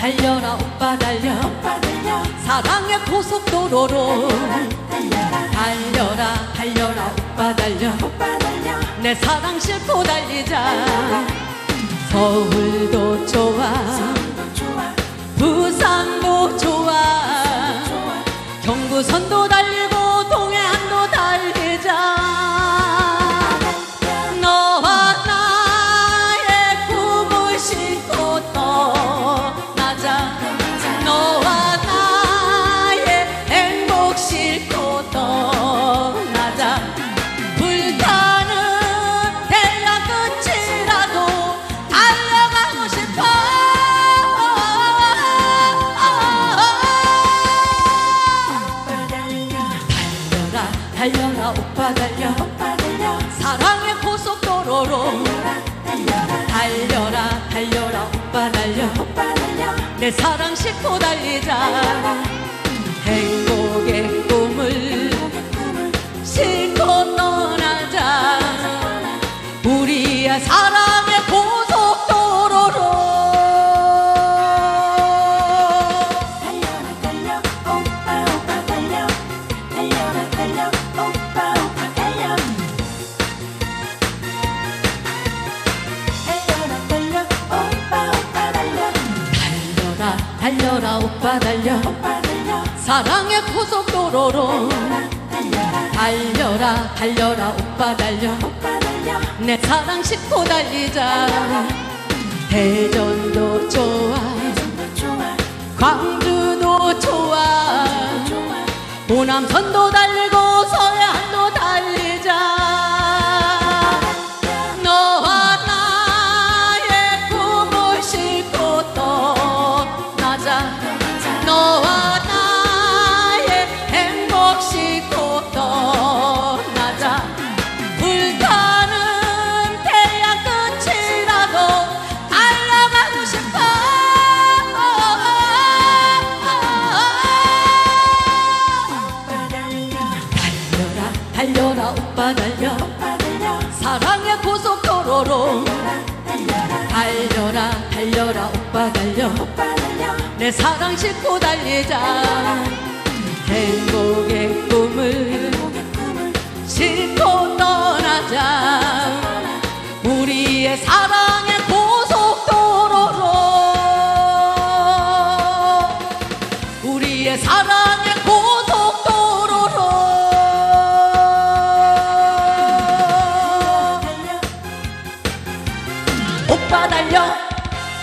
달려라 오빠 달려. 오빠 달려 사랑의 고속도로로 달려라 달려라 달려라 오빠 달려 오빠 달려. 내 사랑 싣고 달리자. 서울도 좋아. 부산도 좋아. 경부선도 달려. 달려라 달려라 오빠 달려. 사랑의 고속도로로 달려라 달려라. 오빠 달려. 내 사랑 싣고 달리자. 행복의 꿈을 싣고 떠나자. 우리의 사랑 달려라 오빠 달려. 사랑의 고속도로로 달려라 달려라 오빠 달려. 내 사랑 싣고 달리자. 대전도 좋아. 광주도 좋아. 호남선도 달리고 서해 너와 나의 행복 싣고 떠나자. 불타는 태양 끝이라도 달려가고 싶어. 달려라 달려라 오빠 달려. 사랑의 고속도로로. 달려라 달려라 오빠 달려 내 사랑 싣고 달리자. 행복의 꿈을 싣고 떠나자. 우리의 사랑의 고속도로로. 우리의 사랑의